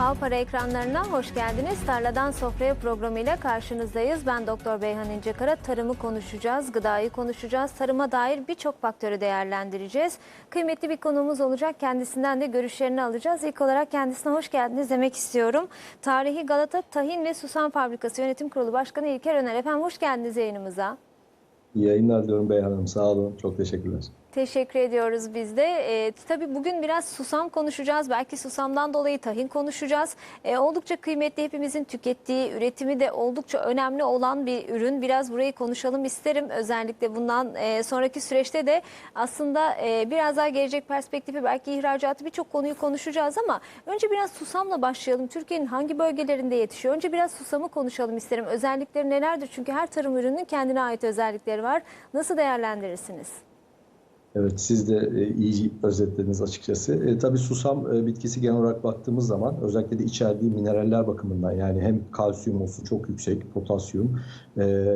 Avpara ekranlarına hoş geldiniz. Tarladan Sofraya programıyla karşınızdayız. Ben Doktor Beyhan İncekara. Tarımı konuşacağız, gıdayı konuşacağız. Tarıma dair birçok faktörü değerlendireceğiz. Kıymetli bir konuğumuz olacak. Kendisinden de görüşlerini alacağız. İlk olarak kendisine hoş geldiniz demek istiyorum. Tarihi Galata Tahin ve Susam Fabrikası Yönetim Kurulu Başkanı İlker Öner. Efendim hoş geldiniz yayınımıza. İyi yayınlar diyorum Beyhan Hanım. Sağ olun. Çok teşekkürler. Teşekkür ediyoruz biz de. Ee, tabii bugün biraz susam konuşacağız. Belki susamdan dolayı tahin konuşacağız. Ee, oldukça kıymetli hepimizin tükettiği, üretimi de oldukça önemli olan bir ürün. Biraz burayı konuşalım isterim. Özellikle bundan e, sonraki süreçte de aslında e, biraz daha gelecek perspektifi belki ihracatı birçok konuyu konuşacağız ama önce biraz susamla başlayalım. Türkiye'nin hangi bölgelerinde yetişiyor? Önce biraz susamı konuşalım isterim. Özellikleri nelerdir? Çünkü her tarım ürününün kendine ait özellikleri var. Nasıl değerlendirirsiniz? Evet, siz de e, iyi özetlediniz açıkçası. E, tabii susam e, bitkisi genel olarak baktığımız zaman özellikle de içerdiği mineraller bakımından yani hem kalsiyum olsun çok yüksek, potasyum, e,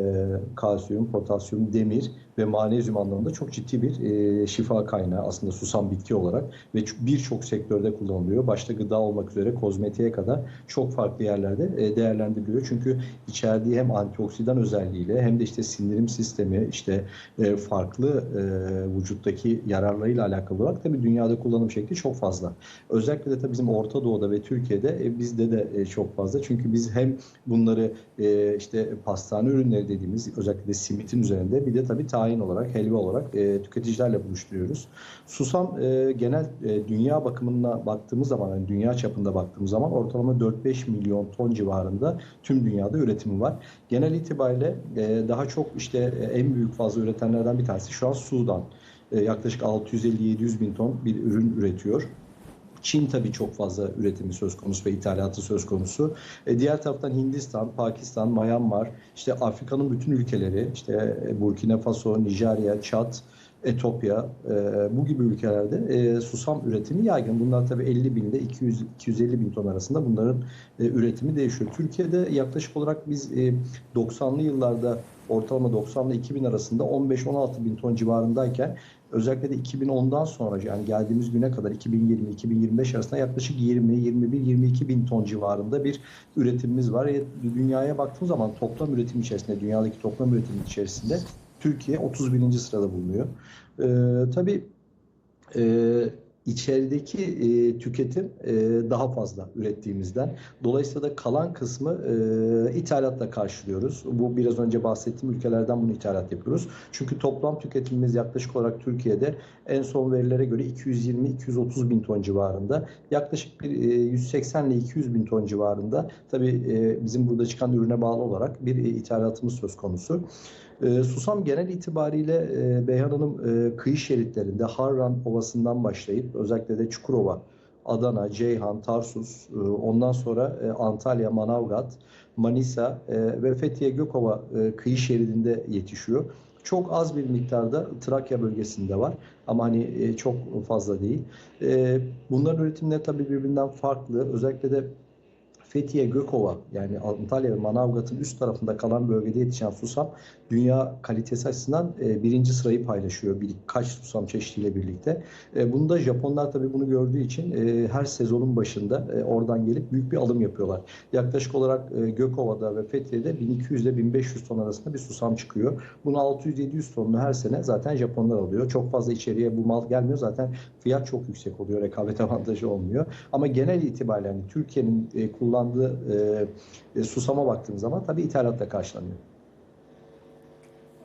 kalsiyum, potasyum, demir ve manezyum anlamında çok ciddi bir e, şifa kaynağı aslında susam bitki olarak ve birçok sektörde kullanılıyor. Başta gıda olmak üzere kozmetiğe kadar çok farklı yerlerde e, değerlendiriliyor. Çünkü içerdiği hem antioksidan özelliğiyle hem de işte sindirim sistemi işte e, farklı e, vücuttaki yararlarıyla alakalı olarak tabii dünyada kullanım şekli çok fazla. Özellikle de tabii bizim Orta Doğu'da ve Türkiye'de e, bizde de e, çok fazla. Çünkü biz hem bunları e, işte pastane ürünleri dediğimiz özellikle de simitin üzerinde bir de tabii tahin olarak, helva olarak e, tüketicilerle buluşturuyoruz. Susam e, genel e, dünya bakımına baktığımız zaman, yani dünya çapında baktığımız zaman ortalama 4-5 milyon ton civarında tüm dünyada üretimi var. Genel itibariyle e, daha çok işte e, en büyük fazla üretenlerden bir tanesi şu an Sudan. E, yaklaşık 650-700 bin ton bir ürün üretiyor. Çin tabii çok fazla üretimi söz konusu ve ithalatı söz konusu. E, diğer taraftan Hindistan, Pakistan, Myanmar, işte Afrika'nın bütün ülkeleri, işte e, Burkina Faso, Nijerya, Çad, Etopya e, bu gibi ülkelerde e, susam üretimi yaygın. Bunlar tabii 50 bin ile 200 250 bin ton arasında bunların e, üretimi değişiyor. Türkiye'de yaklaşık olarak biz e, 90'lı yıllarda ortalama 90 ile 2000 arasında 15-16 bin ton civarındayken özellikle de 2010'dan sonra yani geldiğimiz güne kadar 2020-2025 arasında yaklaşık 20-21-22 bin ton civarında bir üretimimiz var. E, dünyaya baktığımız zaman toplam üretim içerisinde, dünyadaki toplam üretim içerisinde Türkiye 31. sırada bulunuyor. Ee, tabii e, içerideki e, tüketim e, daha fazla ürettiğimizden. Dolayısıyla da kalan kısmı e, ithalatla karşılıyoruz. Bu biraz önce bahsettiğim ülkelerden bunu ithalat yapıyoruz. Çünkü toplam tüketimimiz yaklaşık olarak Türkiye'de en son verilere göre 220-230 bin ton civarında. Yaklaşık bir e, 180 ile 200 bin ton civarında. Tabii e, bizim burada çıkan ürüne bağlı olarak bir e, ithalatımız söz konusu. E, Susam genel itibariyle e, Beyhan Hanım e, kıyı şeritlerinde Harran Ovası'ndan başlayıp özellikle de Çukurova, Adana, Ceyhan, Tarsus, e, ondan sonra e, Antalya, Manavgat, Manisa ve Fethiye Gökova e, kıyı şeridinde yetişiyor. Çok az bir miktarda Trakya bölgesinde var ama hani çok fazla değil. E, bunların üretimleri tabii birbirinden farklı. Özellikle de Fethiye, Gökova yani Antalya ve Manavgat'ın üst tarafında kalan bölgede yetişen susam dünya kalitesi açısından e, birinci sırayı paylaşıyor birkaç susam çeşidiyle birlikte. E, bunu da Japonlar tabii bunu gördüğü için e, her sezonun başında e, oradan gelip büyük bir alım yapıyorlar. Yaklaşık olarak e, Gökova'da ve Fethiye'de 1200 ile 1500 ton arasında bir susam çıkıyor. Bunu 600-700 tonunu her sene zaten Japonlar alıyor. Çok fazla içeriye bu mal gelmiyor. Zaten fiyat çok yüksek oluyor. Rekabet avantajı olmuyor. Ama genel itibariyle hani Türkiye'nin e, kullandığı e, e, susama baktığımız zaman tabii ithalatla karşılanıyor.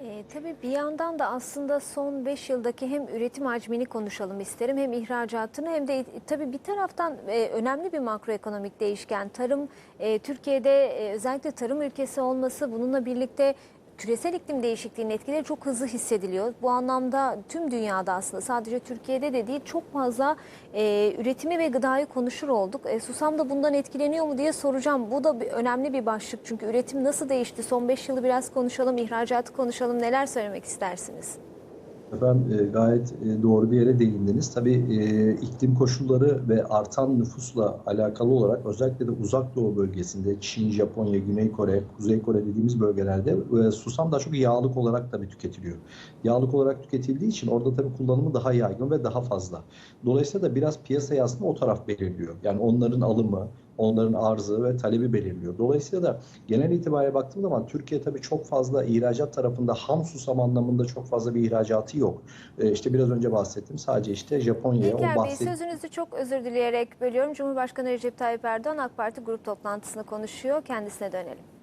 E, tabii bir yandan da aslında son 5 yıldaki hem üretim hacmini konuşalım isterim hem ihracatını hem de tabii bir taraftan e, önemli bir makroekonomik değişken tarım e, Türkiye'de e, özellikle tarım ülkesi olması bununla birlikte küresel iklim değişikliğinin etkileri çok hızlı hissediliyor. Bu anlamda tüm dünyada aslında sadece Türkiye'de de değil çok fazla e, üretimi ve gıdayı konuşur olduk. E, Susam da bundan etkileniyor mu diye soracağım. Bu da bir, önemli bir başlık çünkü üretim nasıl değişti? Son 5 yılı biraz konuşalım, ihracatı konuşalım. Neler söylemek istersiniz? Efendim e, gayet e, doğru bir yere değindiniz. Tabii e, iklim koşulları ve artan nüfusla alakalı olarak özellikle de uzak doğu bölgesinde Çin, Japonya, Güney Kore, Kuzey Kore dediğimiz bölgelerde susam daha çok yağlık olarak tabii tüketiliyor. Yağlık olarak tüketildiği için orada tabii kullanımı daha yaygın ve daha fazla. Dolayısıyla da biraz piyasayı aslında o taraf belirliyor. Yani onların alımı, onların arzı ve talebi belirliyor. Dolayısıyla da genel itibariyle baktığım zaman Türkiye tabii çok fazla ihracat tarafında ham susam anlamında çok fazla bir ihracatı yok. E, işte biraz önce bahsettim sadece işte Japonya'ya o İlker Bey bahsettiğim sözünüzü çok özür dileyerek bölüyorum. Cumhurbaşkanı Recep Tayyip Erdoğan AK Parti grup toplantısını konuşuyor. Kendisine dönelim.